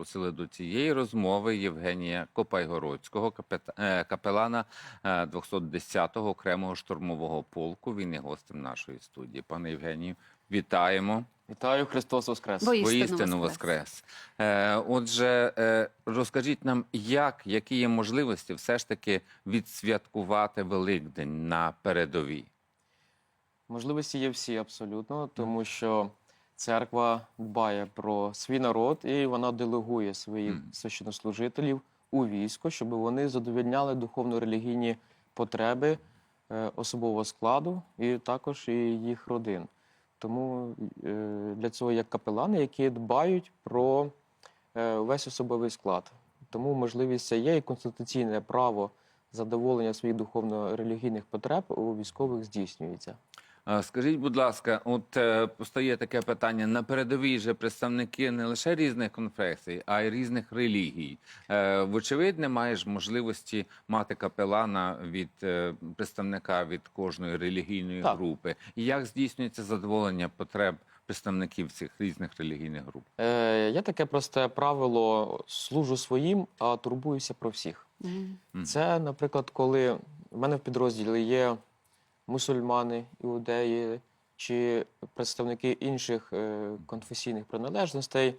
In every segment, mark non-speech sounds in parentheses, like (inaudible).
запросили до цієї розмови Євгенія Копайгородського, капета- е, капелана е, 210-го окремого штурмового полку. Він є гостем нашої студії. Пане Євгенію, вітаємо. Вітаю, Христос Воскрес! Воістину воскрес. воскрес. Е, отже, е, розкажіть нам, як, які є можливості все ж таки відсвяткувати Великдень на передовій? Можливості є всі абсолютно, тому що церква дбає про свій народ і вона делегує своїх священнослужителів у військо, щоб вони задовільняли духовно-релігійні потреби е, особового складу і також і їх родин. Тому е, для цього є капелани, які дбають про е, весь особовий склад. Тому можливість це є і конституційне право задоволення своїх духовно-релігійних потреб у військових здійснюється. Скажіть, будь ласка, от е, постає таке питання: на передовій же представники не лише різних конфесій, а й різних релігій. Е, вочевидь, не маєш можливості мати капелана від е, представника від кожної релігійної Так. групи. І як здійснюється задоволення потреб представників цих різних релігійних груп? Е, є таке просте правило: служу своїм, а турбуюся про всіх. Мгм. Це, наприклад, коли в мене в підрозділі є мусульмани, іудеї чи представники інших е, конфесійних приналежностей,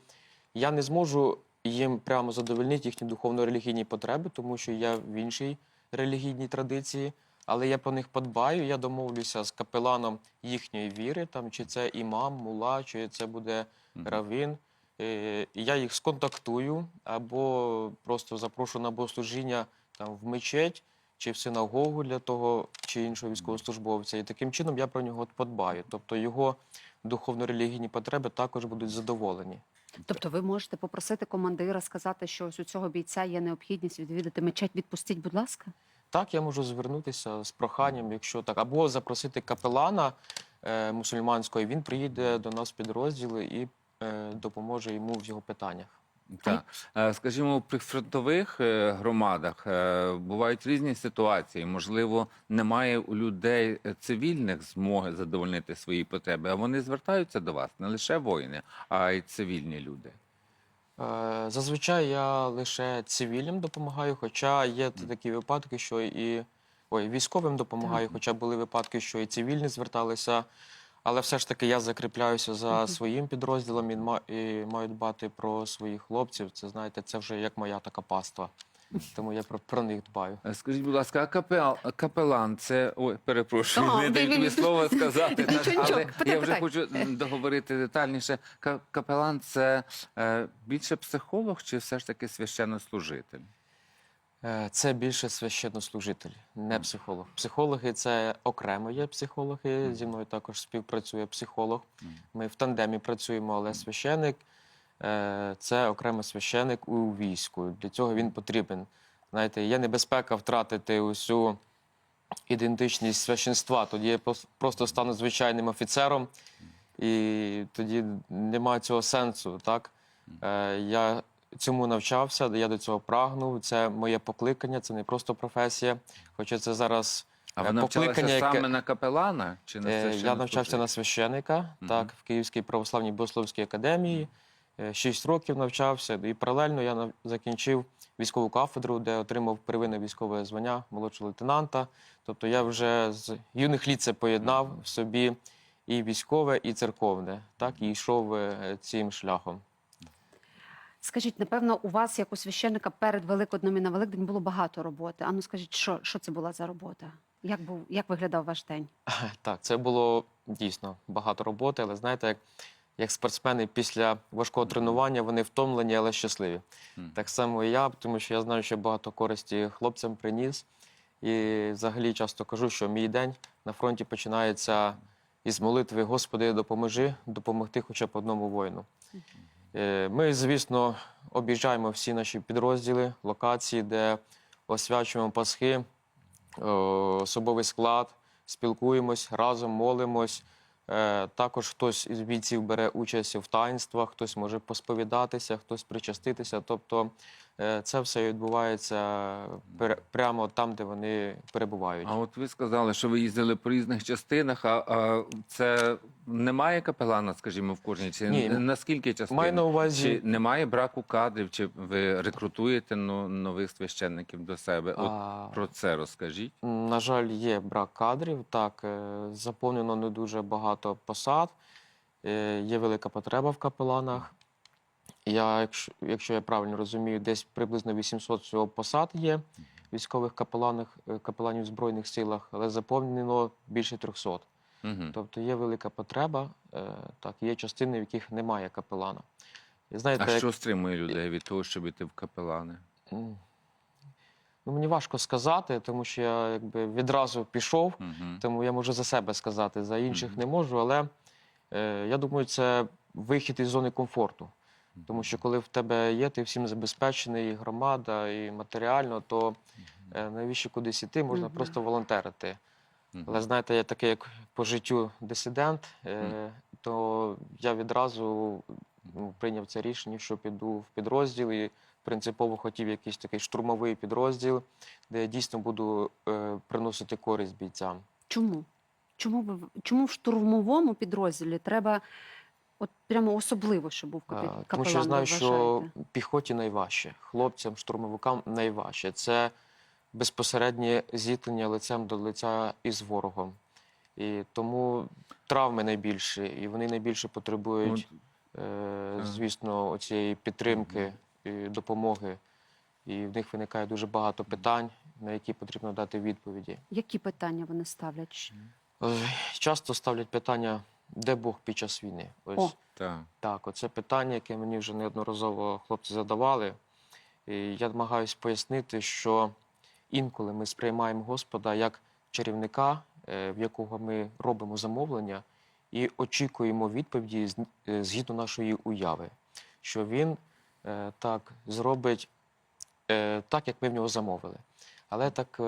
я не зможу їм прямо задовольнити їхні духовно-релігійні потреби, тому що я в іншій релігійній традиції. Але я про них подбаю, я домовлюся з капеланом їхньої віри, там, чи це імам, мула, чи це буде равін. Е, Я їх сконтактую або просто запрошу на богослужіння там, в мечеть чи в синагогу для того чи іншого військовослужбовця. І таким чином я про нього подбаю. Тобто його духовно-релігійні потреби також будуть задоволені. Тобто ви можете попросити командира сказати, що ось у цього бійця є необхідність відвідати мечеть. Відпустіть, будь ласка. Так, я можу звернутися з проханням, якщо так, або запросити капелана е, мусульманського, і він приїде до нас в підрозділи і е, допоможе йому в його питаннях. Так. Е, Скажімо, при фронтових е, громадах е, бувають різні ситуації. Можливо, немає у людей цивільних змоги задовольнити свої потреби, а вони звертаються до вас не лише воїни, а й цивільні люди. Зазвичай я лише цивільним допомагаю, хоча є такі випадки, що і ой, військовим допомагаю, хоча були випадки, що і цивільні зверталися. Але все ж таки я закріпляюся за своїм підрозділом і, ма- і маю дбати про своїх хлопців. Це знаєте, це вже як моя така паства. Тому я про, про них дбаю. Е, Скажіть, будь ласка, а капел, капелан це ой, перепрошую, А, не даю тобі слово сказати. (laughs) так, нічого, але питай, я вже питай. хочу договорити детальніше. Ка- Капелан це е, більше психолог чи все ж таки священнослужитель? Е, Це більше священнослужитель, не психолог. Психологи це окремо є психологи. Зі мною також співпрацює психолог. Ми в тандемі працюємо, але священик е, це окремо священик у війську. Для цього він потрібен. Знаєте, є небезпека втратити усю ідентичність священства. Тоді я просто стану звичайним офіцером, і тоді немає цього сенсу. Так? Е, Я цьому навчався, я до цього прагнув. Це моє покликання, це не просто професія. Хоча це зараз А Е, ви покликання, яке- саме на капелана чи на Е, Я навчався на священика, Мгм. так, в Київській православній богословській академії. Е, Шість років навчався, і паралельно я закінчив військову кафедру, де отримав первинне військове звання молодшого лейтенанта. Тобто я вже з юних літ це поєднав в собі і військове, і церковне, так, і йшов е, цим шляхом. Скажіть, напевно, у вас, як у священника, перед Великоднем і на Великдень було багато роботи. Ану, скажіть, що, що це була за робота? Як був як виглядав ваш день? (laughs) Так, це було дійсно багато роботи, але знаєте, як, як спортсмени після важкого тренування вони втомлені, але щасливі. Мгм. Так само і я, тому що я знаю, що багато користі хлопцям приніс. І взагалі часто кажу, що мій день на фронті починається із молитви Господи, допоможи допомогти хоча б одному воїну. Е, Ми, звісно, об'їжджаємо всі наші підрозділи, локації, де освячуємо Пасхи, е, особовий склад, спілкуємось, разом молимось. Е, Також хтось із бійців бере участь в таїнствах, хтось може посповідатися, хтось причаститися. Тобто це все відбувається прямо там, де вони перебувають. А от ви сказали, що ви їздили по різних частинах. А, а це немає капелана, скажімо, в кожній чи Ні. наскільки частин? Маю на увазі- Чи немає браку кадрів, чи ви рекрутуєте нових священників до себе? От А, про це розкажіть. На жаль, є брак кадрів. Так, е, заповнено не дуже багато посад. е, Є велика потреба в капеланах. Я, якщо, якщо я правильно розумію, десь приблизно 800 всього посад є військових капеланах, е, капеланів в Збройних силах, але заповнено більше 300. Угу. Тобто є велика потреба, е, так, є частини, в яких немає капелана. Знаєте, А як- що стримує людей від того, щоб іти в капелани? Ну, мені важко сказати, тому що я якби відразу пішов, Угу. тому я можу за себе сказати, за інших Мгм. не можу. Але е, я думаю, це вихід із зони комфорту. Тому що коли в тебе є, ти всім забезпечений, і громада, і матеріально, то е, навіщо кудись іти, можна просто волонтерити. Але знаєте, я такий, як по життю дисидент, е, то я відразу ну, прийняв це рішення, що піду в підрозділ і принципово хотів якийсь такий штурмовий підрозділ, де я дійсно буду е, приносити користь бійцям. Чому? Чому чому в штурмовому підрозділі треба от прямо особливо, щоб був капі- капелан? Тому що я знаю, що піхоті найважче, хлопцям, штурмовикам найважче. Це безпосереднє зіткнення лицем до лиця із ворогом. І тому травми найбільші, і вони найбільше потребують, е, звісно, цієї підтримки і допомоги. І в них виникає дуже багато питань, на які потрібно дати відповіді. Які питання вони ставлять? Е, Часто ставлять питання, де Бог під час війни? Ось О. Так. так, оце питання, яке мені вже неодноразово хлопці задавали. І я намагаюся пояснити, що інколи ми сприймаємо Господа як чарівника, е, в якого ми робимо замовлення, і очікуємо відповіді е, згідно нашої уяви, що він е, так зробить так, як ми в нього замовили. Але так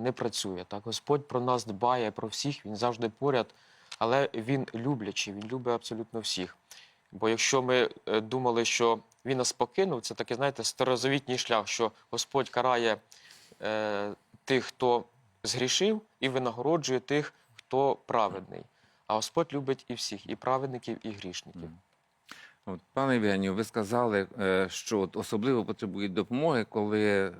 не працює. Так, Господь про нас дбає, про всіх, він завжди поряд, але він люблячий, він любить абсолютно всіх. Бо якщо ми е, думали, що він нас покинув, це такий, знаєте, старозавітній шлях, що Господь карає е, тих, хто згрішив, і винагороджує тих, хто праведний. А Господь любить і всіх, і праведників, і грішників. От, пане Євгенію, ви сказали, е, що особливо потребують допомоги, коли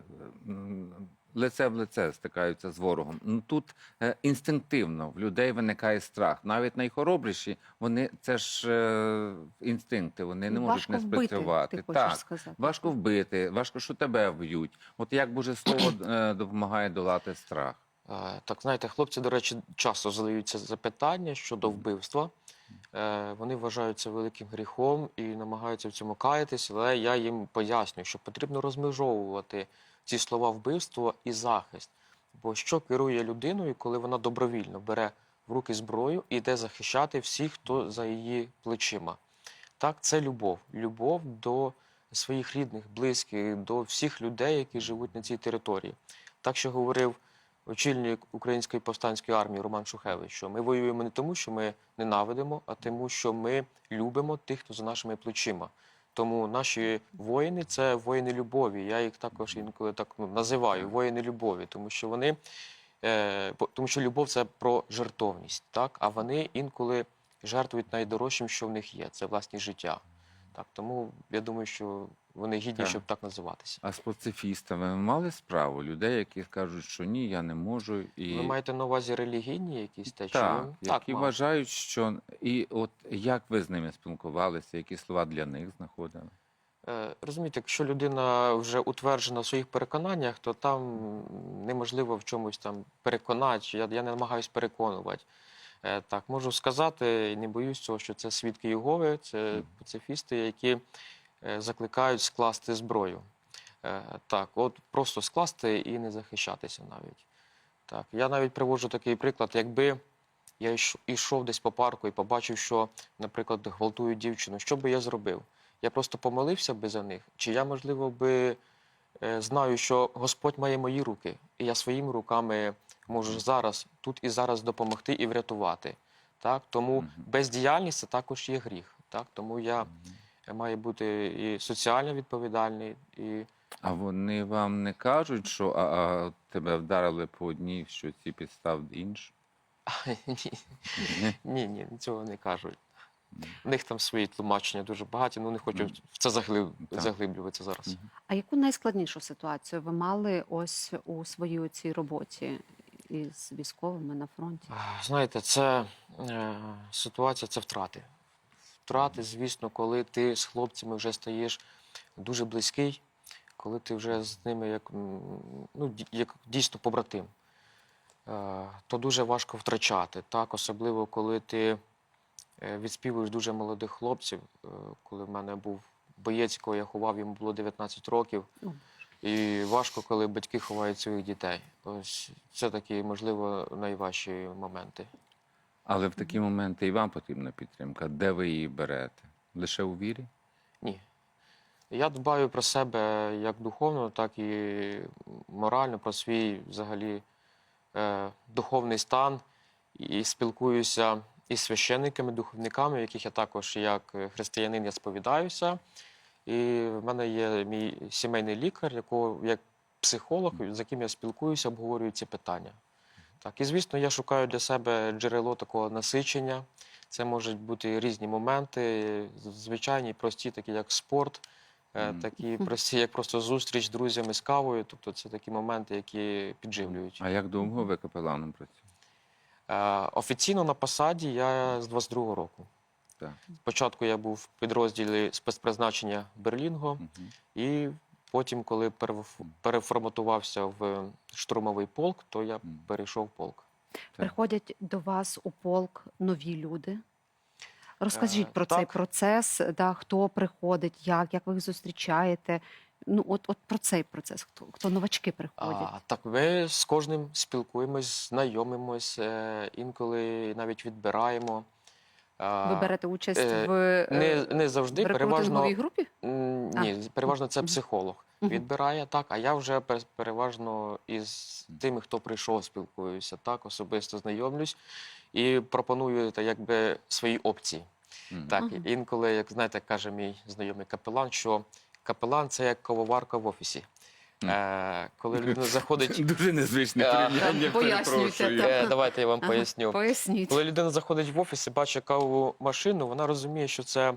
лице в лице стикаються з ворогом. Ну тут е, інстинктивно в людей виникає страх. Навіть найхоробріші, вони це ж е, інстинкти, вони не можуть Важко не вбити, спрацювати. ти хочеш так, сказати. важко вбити, важко, що тебе вб'ють. От як Боже Слово (clears throat) е, допомагає долати страх? Е, Так, знаєте, хлопці, до речі, часто задаються запитання щодо вбивства. Е, Вони вважають це великим гріхом і намагаються в цьому каятись, але я їм пояснюю, що потрібно розмежовувати ці слова вбивство і захист. Бо що керує людиною, коли вона добровільно бере в руки зброю і йде захищати всіх, хто за її плечима? Так, це любов. Любов до своїх рідних, близьких, до всіх людей, які живуть на цій території. Так що говорив очільник Української повстанської армії Роман Шухевич, що ми воюємо не тому, що ми ненавидимо, а тому, що ми любимо тих, хто за нашими плечима. Тому наші воїни це воїни любові. Я їх також інколи так ну, називаю воїни любові, тому що вони е, тому що любов це про жертовність, так а вони інколи жертвують найдорожчим, що в них є, це власні життя. Так, тому я думаю, що вони гідні, Так. щоб так називатися. А з пацифістами ви мали справу людей, які кажуть, що ні, я не можу. І... Ви маєте на увазі релігійні якісь те, чи Так, які мав. вважають, що і от як ви з ними спілкувалися, які слова для них знаходили? Е, Розумієте, якщо людина вже утверджена в своїх переконаннях, то там неможливо в чомусь там переконати. Я, я не намагаюся переконувати. Е, Так, можу сказати, і не боюсь цього, що це свідки Єгови, це пацифісти, які закликають скласти зброю. Е, Так, от просто скласти і не захищатися навіть. Так, я навіть приводжу такий приклад, якби я йшов десь по парку і побачив, що, наприклад, гвалтують дівчину, що би я зробив? Я просто помолився би за них, чи я, можливо, би е, знаю, що Господь має мої руки, і я своїми руками можу зараз, тут і зараз допомогти і врятувати. Так? Тому бездіяльність це також є гріх. Так? Тому я маю бути і соціально відповідальний, і А вони вам не кажуть, що а, а, тебе вдарили по одній, що ці підстав іншу? (laughs) Ні, ні, ні, цього не кажуть. У них там свої тлумачення дуже багаті, ну не хочу в це заглиб... Заглиблюватися зараз. А яку найскладнішу ситуацію ви мали ось у своїй цій роботі із військовими на фронті? Знаєте, це е, ситуація це втрати. Втрати, звісно, коли ти з хлопцями вже стаєш дуже близький, коли ти вже з ними як, ну, як дійсно побратим, е, то дуже важко втрачати. Так? Особливо, коли ти е, відспівуєш дуже молодих хлопців. Е, Коли в мене був боєць, якого я ховав, йому було 19 років. І важко, коли батьки ховають своїх дітей. Ось це такі, можливо, найважчі моменти. Але в такі моменти і вам потрібна підтримка. Де ви її берете? Лише у вірі? Ні. Я дбаю про себе як духовно, так і морально, про свій взагалі е, духовний стан. І спілкуюся із священниками, духовниками, яких я також як християнин я сповідаюся. І в мене є мій сімейний лікар, якого як психолог, з яким я спілкуюся, обговорюю ці питання. Так, і звісно, я шукаю для себе джерело такого насичення. Це можуть бути різні моменти, звичайні, прості, такі як спорт, е, такі (laughs) прості, як просто зустріч з друзями з кавою. Тобто це такі моменти, які підживлюють. А як довго ви капеланом працюєте? Е, Офіційно на посаді я з 22-го року. Так. Спочатку я був в підрозділі спецпризначення Берлінго, Мгм. і потім, коли переформатувався в штурмовий полк, то я перейшов в полк. Приходять до вас у полк нові люди. Розкажіть Е, про цей процес, да, хто приходить, як, як ви їх зустрічаєте. Ну, от, от про цей процес, хто, хто новачки приходять. А, так, ми з кожним спілкуємось, знайомимось, е, інколи навіть відбираємо. Ви берете участь е, в, е, не, не завжди, в переважно, групі? М, А. ні, переважно це психолог відбирає, так, а я вже переважно із тими, хто прийшов, спілкуюся, так, особисто знайомлюсь і пропоную та, якби, свої опції. Мгм. Так, інколи, як знаєте, каже мій знайомий капелан, що капелан це як кавоварка в офісі. Е, коли (laughs) людина заходить. Дуже незвичне Е, порівняння. Пояснюйте, перепрошую. так. Е, давайте я вам Ага, поясню. Поясніть. Коли людина заходить в офіс і бачить кавову машину, вона розуміє, що це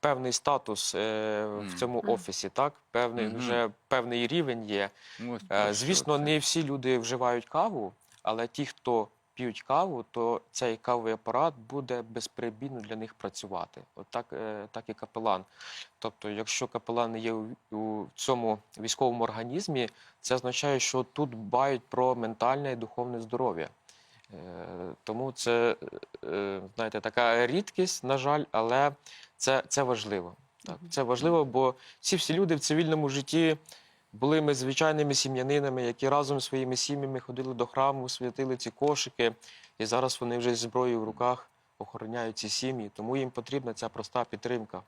певний статус е, в Мгм. цьому Мгм. офісі, так? Певний Мгм. вже певний рівень є. Ось про Е, що звісно, це. не всі люди вживають каву, але ті, хто п'ють каву, то цей кавовий апарат буде безперебійно для них працювати. От так, е, так і капелан. Тобто, якщо капелан є у, цьому військовому організмі, це означає, що тут дбають про ментальне і духовне здоров'я. Е, Тому це, е, знаєте, така рідкість, на жаль, але це, це важливо. Так, це важливо, бо ці всі люди в цивільному житті були ми звичайними сім'янинами, які разом зі своїми сім'ями ходили до храму, святили ці кошики, і зараз вони вже зі зброєю в руках охороняють ці сім'ї. Тому їм потрібна ця проста підтримка,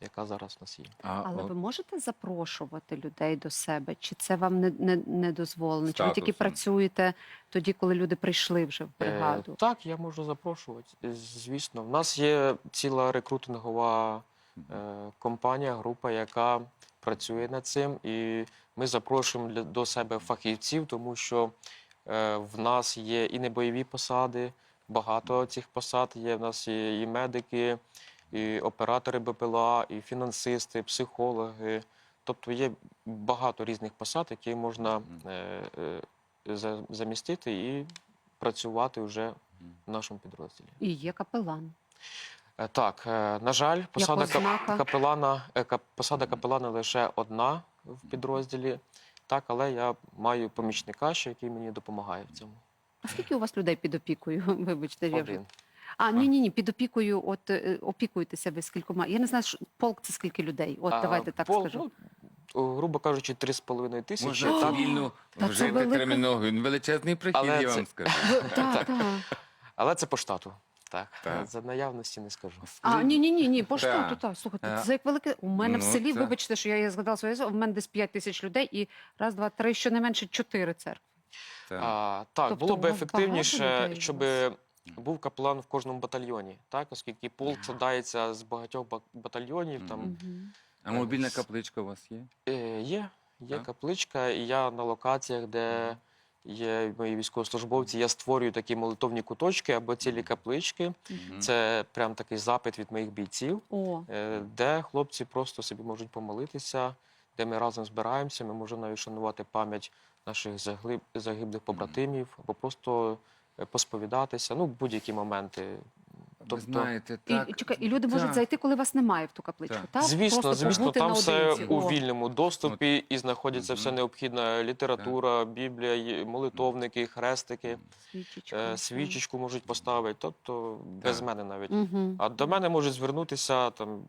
яка зараз в нас є. А, Але ви можете запрошувати людей до себе? Чи це вам не, не, не дозволено? Чи ви тільки Статусом. працюєте тоді, коли люди прийшли вже в бригаду? Е, так, я можу запрошувати. Е, Звісно, в нас є ціла рекрутингова е, компанія, група, яка працює над цим, і ми запрошуємо до себе фахівців, тому що е, в нас є і небойові посади, багато цих посад є. В нас є і медики, і оператори БПЛА, і фінансисти, психологи. Тобто є багато різних посад, які можна е, е, за- замістити і працювати вже в нашому підрозділі. І є капелан. Е, Так, е, на жаль, посада капелана, е, посада капелана лише одна в підрозділі. Так, але я маю помічника, ще який мені допомагає в цьому. А скільки у вас людей під опікою? (laughs) Вибачте, я вже. А, ні, ні, ні, під опікою, от опікуєтеся ви скількома. Я не знаю, що полк це скільки людей. От А, давайте так пол- скажу. Ну, грубо кажучи, 3,5 тисячі. Можна цивільну велика- термінологію. Величезний прихід, Але я це- вам скажу. (laughs) Але це по штату. Так, (laughs) Так. за наявності не скажу. А, ні, ні, ні, ні, по Так. Слухайте, це як велике. У мене в ну, селі, це- вибачте, що я її згадала своє, в мене десь 5 тисяч людей і раз, два, три, щонайменше чотири церкви. Так. А, так, Тобто було б ефективніше, щоб був капелан в кожному батальйоні, так, оскільки полк складається з багатьох батальйонів. Там. А мобільна капличка у вас є? Е, Є, є Так. капличка, і я на локаціях, де є мої військовослужбовці, я створюю такі молитовні куточки або цілі каплички. Це прям такий запит від моїх бійців, О, е, де хлопці просто собі можуть помолитися, де ми разом збираємося. Ми можемо навіть шанувати пам'ять наших загли- загиблих побратимів, або просто е, посповідатися. Ну, будь-які моменти. Ви Тобто, знаєте, і, так. і, чекай, і люди можуть так. зайти, коли вас немає в ту капличку, Так. так? Звісно, Просто звісно, побути там все наодинці. у О. вільному доступі і знаходиться Мгм. все необхідна література, біблія, є молитовники, хрестики, Свічечка. е, свічечку можуть поставити, тобто без мене навіть. Угу. А до мене можуть звернутися там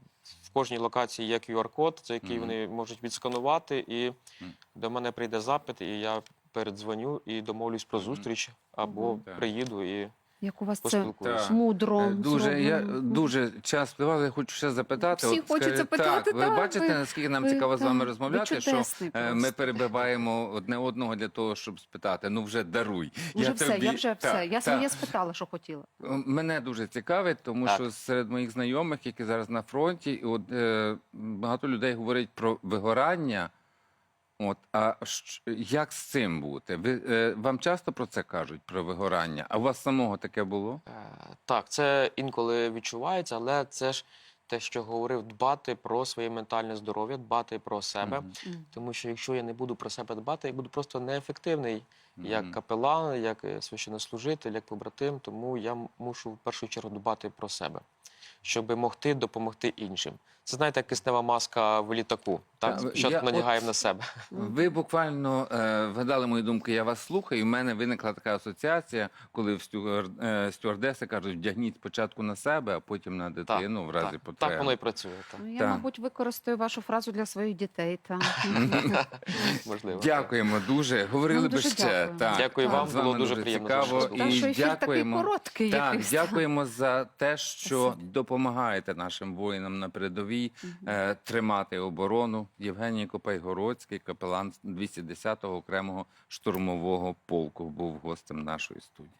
в кожній локації є QR-код, за який Мгм. вони можуть відсканувати, і Мгм. до мене прийде запит, і я передзвоню і домовлюсь про зустріч, або Мгм. Так. приїду і Як у вас це поспілкуюся. Мудро. Е, Дуже, я зроблено. дуже час впливав, я хочу ще запитати. Всі хочуть скажіть, запитати, Так, ви бачите, ви- наскільки нам ви- цікаво з вами ви розмовляти, що чудесний е, ми просто. перебиваємо одне одного для того, щоб спитати. Ну вже даруй. Вже все, я вже Так, все. Я так. своє спитала, що хотіла. Мене дуже цікавить, тому Так. що серед моїх знайомих, які зараз на фронті, і от, е, багато людей говорять про вигорання. От, а як з цим бути? Ви, е, вам часто про це кажуть, про вигорання? А у вас самого таке було? Е, Так, це інколи відчувається, але це ж те, що говорив, дбати про своє ментальне здоров'я, дбати про себе. Mm -hmm. Тому що якщо я не буду про себе дбати, я буду просто неефективний як капелан, як е, священнослужитель, як побратим. Тому я мушу в першу чергу дбати про себе, щоб могти допомогти іншим. Це знаєте, як киснева маска в літаку. Так, що надягаємо на себе. (laughs) Ви буквально е, вгадали мої думки, я вас слухаю, і в мене виникла така асоціація, коли в стюар, е, стюардеси кажуть, вдягніть спочатку на себе, а потім на дитину в разі так, потреби. так воно і працює. Так. Ну, я, Так. мабуть, використаю вашу фразу для своїх дітей. Та. (laughs) Можливо. Дякуємо дуже. Говорили би дуже ще. Так, Дякую так, вам, з вами було дуже приємно цікаво. Та, що І ефір такий дякуємо. короткий. Так, якийсь. дякуємо за те, що допомагаєте нашим воїнам на передовій е, тримати оборону. Євгеній Копайгородський, капелан 210-го окремого штурмового полку, був гостем нашої студії.